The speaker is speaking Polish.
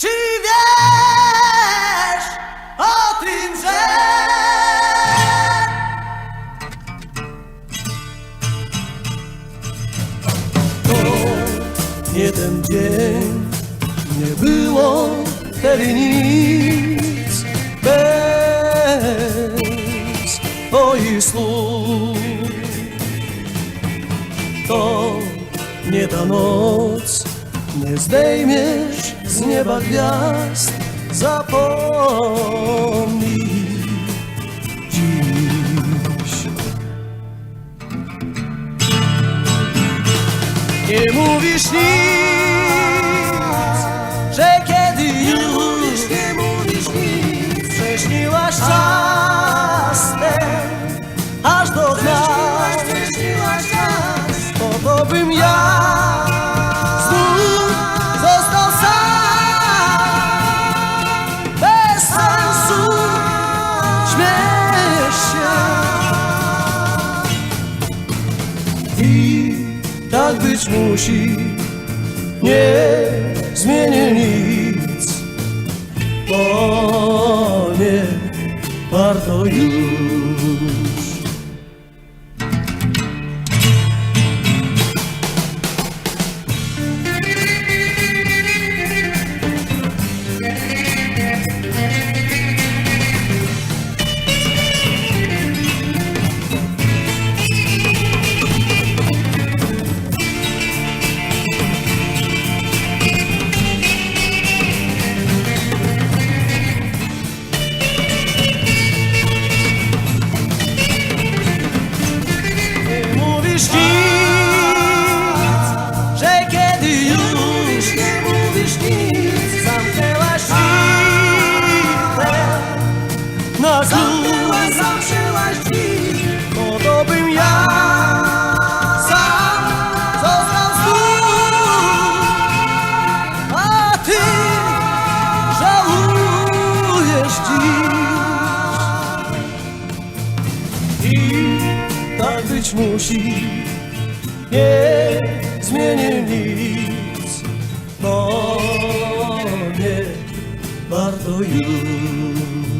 Czy wiesz o tym, że To nie ten dzień, nie było wtedy nic bez twoich słów. To nie ta noc, nie zdejmiesz z nieba gwiazd, zapomnij dziś. Nie mówisz nic, I tak być musi. Nie zmienię nic Bo nie warto już mówisz nic Że kiedy już nie mówisz nic Zamknęłaś chwilę. Na klucz zamknęłaś drzwi Po to bym ja. Sam został znów A ty Żałujesz dziś tak być musi. Nie zmienię nic Bo nie warto już